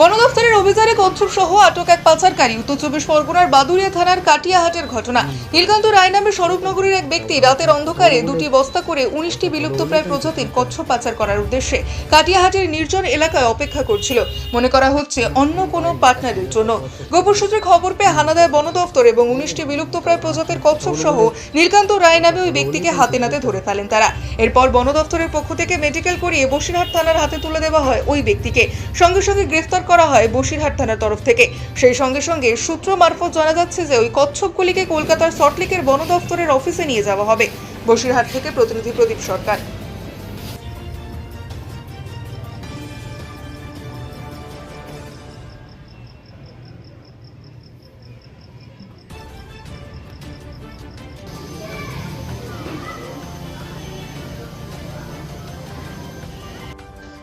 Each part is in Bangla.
বন দফতরের অভিযানে কচ্ছপ সহ আটক এক পাচারকারী। উত্তর চব্বিশ পরগনার বাদুড়িয়া থানার কাটিয়াহাটের ঘটনা। নীলকান্ত রায় নামে স্বরূপনগরীর এক ব্যক্তি রাতের অন্ধকারে দুটি বস্তা করে উনিশটি বিলুপ্তপ্রায় প্রজাতির কচ্ছপ পাচার করার উদ্দেশ্যে কাটিয়াহাটের নির্জন এলাকায় অপেক্ষা করছিল। মনে করা হচ্ছে অন্য কোনো পার্টনারের জন্য। গোপন সূত্রে খবর পেয়ে হানা দেয় বন দফতর এবং উনিশটি বিলুপ্তপ্রায় প্রজাতির কচ্ছপ সহ নীলকান্ত রায় নামে ওই ব্যক্তিকে হাতে নাতে ধরে ফেলেন তারা। এরপর বন দফতরের পক্ষ থেকে মেডিকেল করিয়ে বসিরহাট থানার হাতে তুলে দেওয়া হয় ওই ব্যক্তিকে। সঙ্গে সঙ্গে গ্রেফতার করা হয় বসিরহাট থানার তরফ থেকে। সেই সঙ্গে সঙ্গে সূত্র মারফত জানা যাচ্ছে যে ওই কচ্ছপগুলিকে কলকাতার সল্টলেকের বন দফতরের অফিসে নিয়ে যাওয়া হবে। বসিরহাট থেকে প্রতিনিধি প্রদীপ সরকার।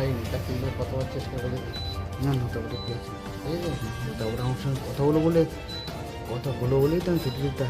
পাইনি তা কিন্তু কতবার চেষ্টা করে না পেয়েছি ঠিক আছে তারপরে আমার সঙ্গে কথা বলো বলে কথা বলো বলেই তো আমি ছুটি দিতে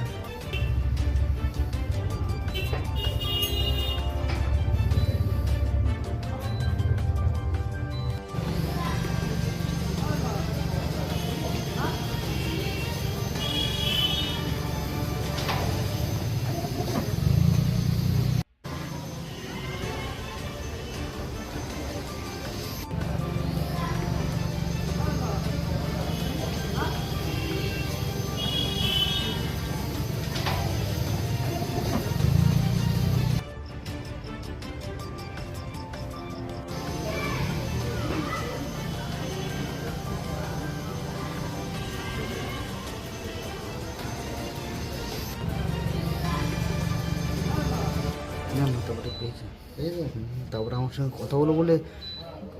না না তারপরে পেয়েছি। ঠিক আছে তারপরে আমার সঙ্গে কথা বলো বলে,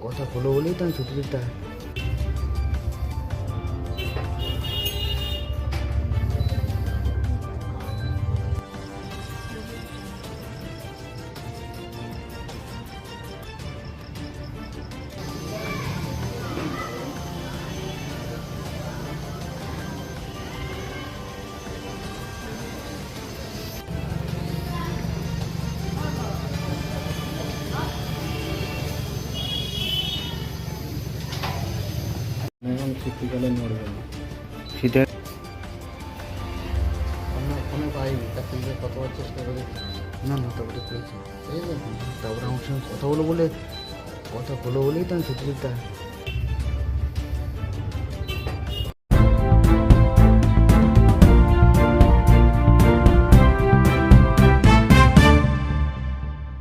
কথা হলো বলেই তো আমি ছুটি দিতে এখন শীতকালে নড়বে না। শীতে আমরা পাইনি তা কিন্তু কতবার চেষ্টা করে না না তারপরে পেয়েছি ঠিক আছে তারপরে আমার সঙ্গে কথা বলো বলে কথা বলো বলেই তো আমি ছুটি দিতে